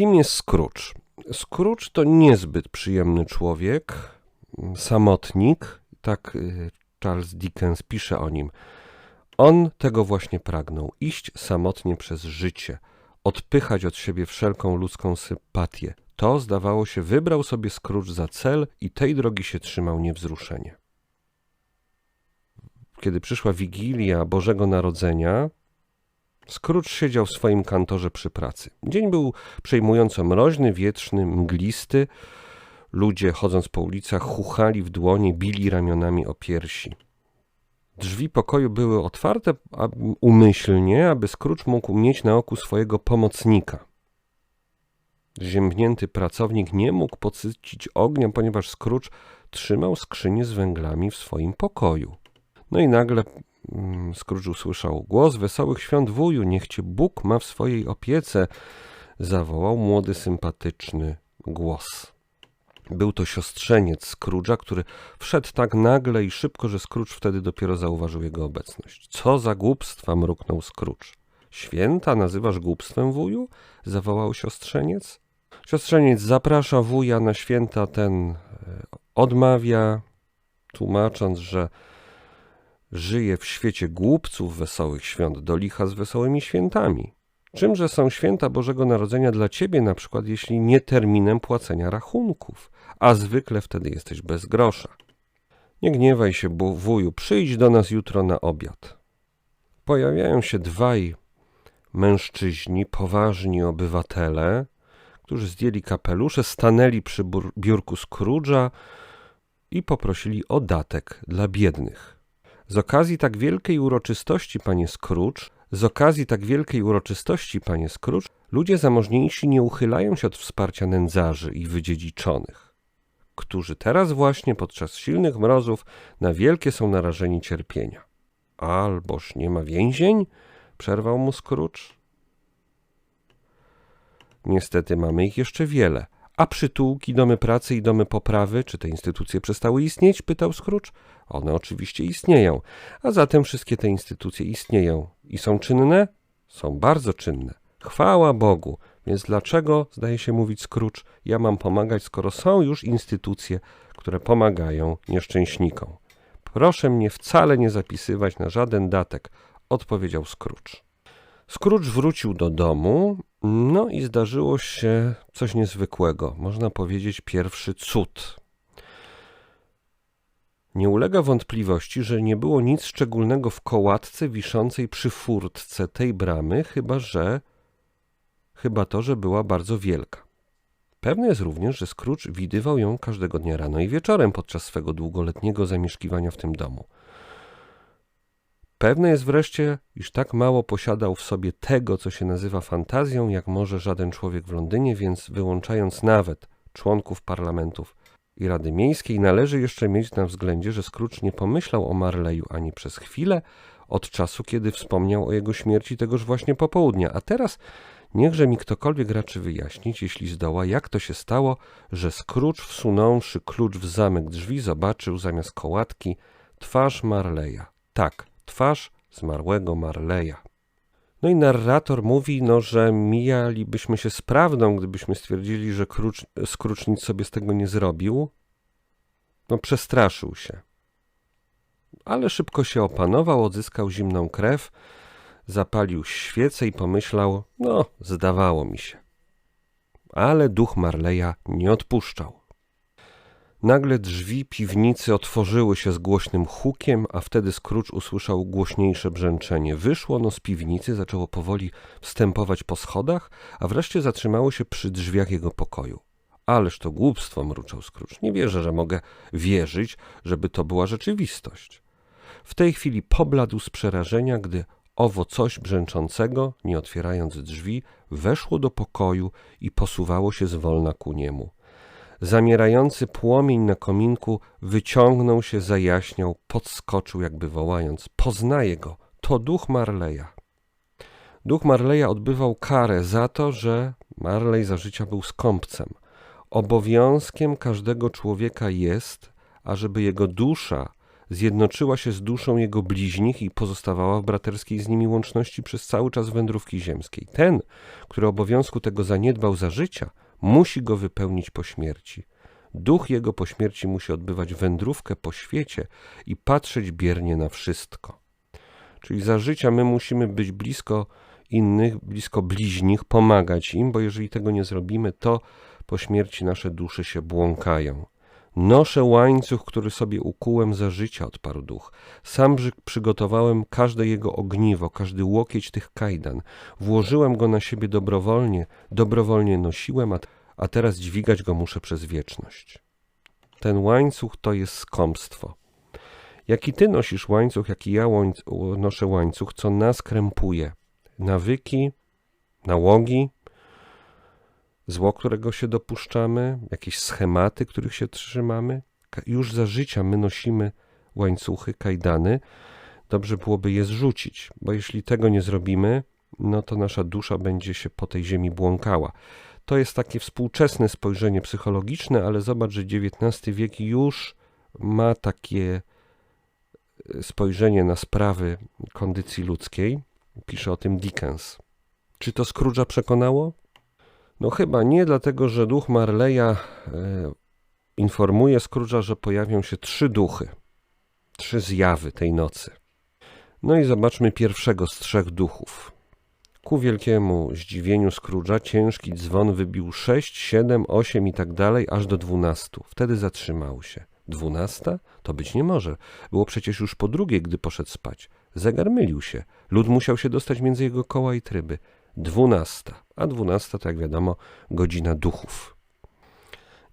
Kim jest Scrooge? Scrooge to niezbyt przyjemny człowiek, samotnik, tak y, Charles Dickens pisze o nim. On tego właśnie pragnął iść samotnie przez życie, odpychać od siebie wszelką ludzką sympatię. To, zdawało się, wybrał sobie Scrooge za cel i tej drogi się trzymał niewzruszenie. Kiedy przyszła Wigilia Bożego Narodzenia, Scrooge siedział w swoim kantorze przy pracy. Dzień był przejmująco mroźny, wietrzny, mglisty. Ludzie, chodząc po ulicach, chuchali w dłonie, bili ramionami o piersi. Drzwi pokoju były otwarte umyślnie, aby Scrooge mógł mieć na oku swojego pomocnika. Ziębnięty pracownik nie mógł podsycić ognia, ponieważ Scrooge trzymał skrzynię z węglami w swoim pokoju. No i nagle Scrooge usłyszał głos wesołych świąt wuju, niech cię Bóg ma w swojej opiece, zawołał młody, sympatyczny głos. Był to siostrzeniec Scrooge'a, który wszedł tak nagle i szybko, że Scrooge wtedy dopiero zauważył jego obecność. Co za głupstwa, mruknął Scrooge. Święta nazywasz głupstwem, wuju? zawołał siostrzeniec. Siostrzeniec zaprasza wuja na święta, ten e, odmawia, tłumacząc, że żyje w świecie głupców wesołych świąt, do licha z wesołymi świętami. Czymże są święta Bożego Narodzenia dla ciebie, na przykład, jeśli nie terminem płacenia rachunków, a zwykle wtedy jesteś bez grosza. Nie gniewaj się, wuju, przyjdź do nas jutro na obiad. Pojawiają się dwaj mężczyźni, poważni obywatele, którzy zdjęli kapelusze, stanęli przy biurku Scrooge'a i poprosili o datek dla biednych. Z okazji tak wielkiej uroczystości, panie Scrooge, z okazji tak wielkiej uroczystości, panie Scrooge, ludzie zamożniejsi nie uchylają się od wsparcia nędzarzy i wydziedziczonych, którzy teraz właśnie podczas silnych mrozów na wielkie są narażeni cierpienia. Alboż nie ma więzień? przerwał mu Scrooge. Niestety mamy ich jeszcze wiele. A przytułki, domy pracy i domy poprawy, czy te instytucje przestały istnieć? pytał Scrooge. One oczywiście istnieją. A zatem wszystkie te instytucje istnieją i są czynne? Są bardzo czynne. Chwała Bogu. Więc dlaczego, zdaje się mówić Scrooge, ja mam pomagać, skoro są już instytucje, które pomagają nieszczęśnikom? Proszę mnie wcale nie zapisywać na żaden datek, odpowiedział Scrooge. Scrooge wrócił do domu, no i zdarzyło się coś niezwykłego, można powiedzieć pierwszy cud. Nie ulega wątpliwości, że nie było nic szczególnego w kołatce wiszącej przy furtce tej bramy, chyba że chyba to, że była bardzo wielka. Pewne jest również, że Scrooge widywał ją każdego dnia rano i wieczorem podczas swego długoletniego zamieszkiwania w tym domu. Pewne jest wreszcie, iż tak mało posiadał w sobie tego, co się nazywa fantazją, jak może żaden człowiek w Londynie, więc wyłączając nawet członków parlamentów i Rady Miejskiej, należy jeszcze mieć na względzie, że Scrooge nie pomyślał o Marleyu ani przez chwilę od czasu, kiedy wspomniał o jego śmierci tegoż właśnie popołudnia. A teraz niechże mi ktokolwiek raczy wyjaśnić, jeśli zdoła, jak to się stało, że Scrooge wsunąwszy klucz w zamek drzwi, zobaczył zamiast kołatki twarz Marleya. Tak, twarz zmarłego Marleya. No i narrator mówi, no, że mijalibyśmy się z prawdą, gdybyśmy stwierdzili, że Krucz, Scrooge nic sobie z tego nie zrobił. No, przestraszył się. Ale szybko się opanował, odzyskał zimną krew, zapalił świecę i pomyślał, no, zdawało mi się. Ale duch Marleya nie odpuszczał. Nagle drzwi piwnicy otworzyły się z głośnym hukiem, a wtedy Scrooge usłyszał głośniejsze brzęczenie. Wyszło no z piwnicy, zaczęło powoli wstępować po schodach, a wreszcie zatrzymało się przy drzwiach jego pokoju. Ależ to głupstwo, mruczał Scrooge. Nie wierzę, że mogę wierzyć, żeby to była rzeczywistość. W tej chwili pobladł z przerażenia, gdy owo coś brzęczącego, nie otwierając drzwi, weszło do pokoju i posuwało się zwolna ku niemu. Zamierający płomień na kominku wyciągnął się, zajaśniał, podskoczył, jakby wołając: Poznaję go, to duch Marleya. Duch Marleya odbywał karę za to, że Marley za życia był skąpcem. Obowiązkiem każdego człowieka jest, ażeby jego dusza zjednoczyła się z duszą jego bliźnich i pozostawała w braterskiej z nimi łączności przez cały czas wędrówki ziemskiej. Ten, który obowiązku tego zaniedbał za życia, musi go wypełnić po śmierci. Duch jego po śmierci musi odbywać wędrówkę po świecie i patrzeć biernie na wszystko. Czyli za życia my musimy być blisko innych, blisko bliźnich, pomagać im, bo jeżeli tego nie zrobimy, to po śmierci nasze dusze się błąkają. Noszę łańcuch, który sobie ukułem za życia, odparł duch. Sam przygotowałem każde jego ogniwo, każdy łokieć tych kajdan. Włożyłem go na siebie dobrowolnie, dobrowolnie nosiłem, a, a teraz dźwigać go muszę przez wieczność. Ten łańcuch to jest skąpstwo. Jaki ty nosisz łańcuch, jaki ja noszę łańcuch, co nas krępuje. Nawyki, nałogi, zło, którego się dopuszczamy, jakieś schematy, których się trzymamy. Już za życia my nosimy łańcuchy, kajdany. Dobrze byłoby je zrzucić, bo jeśli tego nie zrobimy, no to nasza dusza będzie się po tej ziemi błąkała. To jest takie współczesne spojrzenie psychologiczne, ale zobacz, że XIX wiek już ma takie e, spojrzenie na sprawy kondycji ludzkiej. Pisze o tym Dickens. Czy to Scrooge'a przekonało? No chyba nie, dlatego że duch Marleya e, informuje Scrooge'a, że pojawią się trzy duchy, trzy zjawy tej nocy. No i zobaczmy pierwszego z trzech duchów. Ku wielkiemu zdziwieniu Scrooge'a ciężki dzwon wybił sześć, siedem, osiem i tak dalej, aż do dwunastu. Wtedy zatrzymał się. Dwunasta? To być nie może. Było przecież już po drugiej, gdy poszedł spać. Zegar mylił się. Lud musiał się dostać między jego koła i tryby. Dwunasta, a dwunasta to jak wiadomo godzina duchów.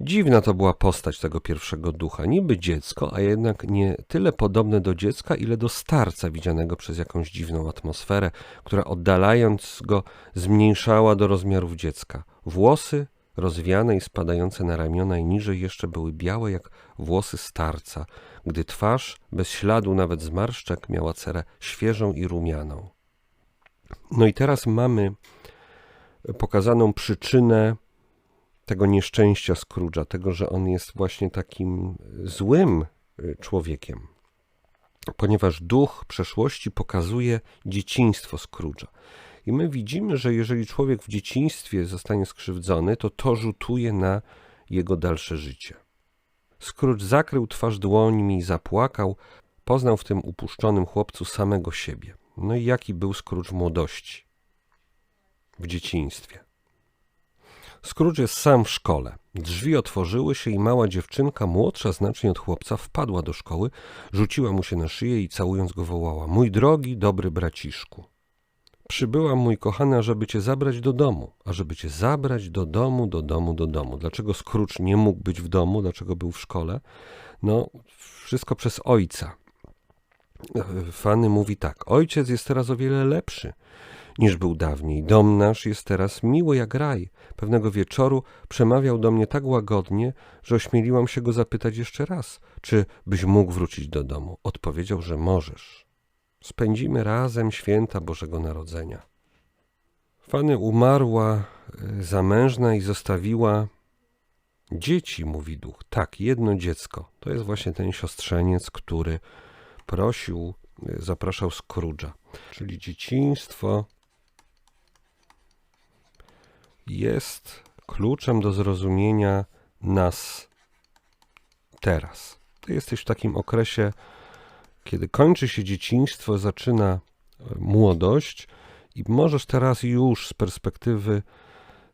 Dziwna to była postać tego pierwszego ducha. Niby dziecko, a jednak nie tyle podobne do dziecka, ile do starca widzianego przez jakąś dziwną atmosferę, która oddalając go zmniejszała do rozmiarów dziecka. Włosy rozwiane i spadające na ramiona i niżej jeszcze były białe jak włosy starca, gdy twarz, bez śladu nawet zmarszczek, miała cerę świeżą i rumianą. No i teraz mamy pokazaną przyczynę tego nieszczęścia Scrooge'a, tego, że on jest właśnie takim złym y, człowiekiem, ponieważ duch przeszłości pokazuje dzieciństwo Scrooge'a. I my widzimy, że jeżeli człowiek w dzieciństwie zostanie skrzywdzony, to to rzutuje na jego dalsze życie. Scrooge zakrył twarz dłońmi i zapłakał, poznał w tym upuszczonym chłopcu samego siebie. No i jaki był Scrooge młodości, w dzieciństwie. Scrooge jest sam w szkole. Drzwi otworzyły się i mała dziewczynka, młodsza znacznie od chłopca, wpadła do szkoły, rzuciła mu się na szyję i całując go wołała: Mój drogi, dobry braciszku. Przybyłam, mój kochany, żeby cię zabrać do domu, a żeby cię zabrać do domu, do domu, do domu. Dlaczego Scrooge nie mógł być w domu? Dlaczego był w szkole? No, wszystko przez ojca. Fany mówi tak: Ojciec jest teraz o wiele lepszy niż był dawniej. Dom nasz jest teraz miły jak raj. Pewnego wieczoru przemawiał do mnie tak łagodnie, że ośmieliłam się go zapytać jeszcze raz, czy byś mógł wrócić do domu. Odpowiedział, że możesz. Spędzimy razem święta Bożego Narodzenia. Fany umarła e, zamężna i zostawiła dzieci, mówi duch. Tak, jedno dziecko. To jest właśnie ten siostrzeniec, który prosił, e, zapraszał Scrooge'a. Czyli dzieciństwo jest kluczem do zrozumienia nas teraz. Ty jesteś w takim okresie, kiedy kończy się dzieciństwo, zaczyna e, młodość i możesz teraz już z perspektywy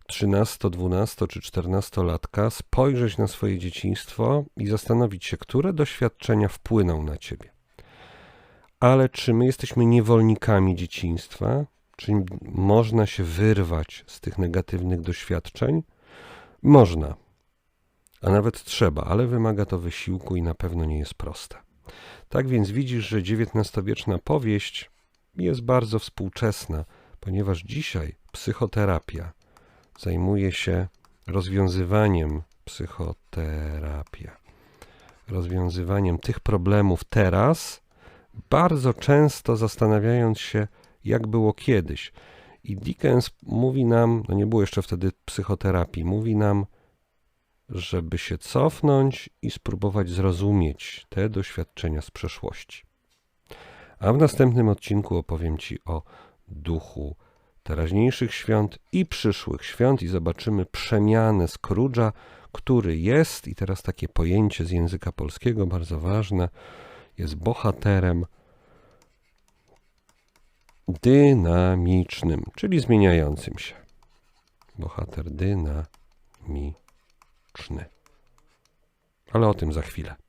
13, 12 czy 14 latka spojrzeć na swoje dzieciństwo i zastanowić się, które doświadczenia wpłyną na ciebie. Ale czy my jesteśmy niewolnikami dzieciństwa? Czy można się wyrwać z tych negatywnych doświadczeń? Można, a nawet trzeba, ale wymaga to wysiłku i na pewno nie jest proste. Tak więc widzisz, że XIX-wieczna powieść jest bardzo współczesna, ponieważ dzisiaj psychoterapia zajmuje się rozwiązywaniem psychoterapia, rozwiązywaniem tych problemów teraz, bardzo często zastanawiając się, jak było kiedyś. I Dickens mówi nam, no nie było jeszcze wtedy psychoterapii, mówi nam, żeby się cofnąć i spróbować zrozumieć te doświadczenia z przeszłości. A w następnym odcinku opowiem Ci o duchu teraźniejszych świąt i przyszłych świąt i zobaczymy przemianę Scrooge'a, który jest, i teraz takie pojęcie z języka polskiego bardzo ważne, jest bohaterem dynamicznym, czyli zmieniającym się. Bohater dynamiczny. Ale o tym za chwilę.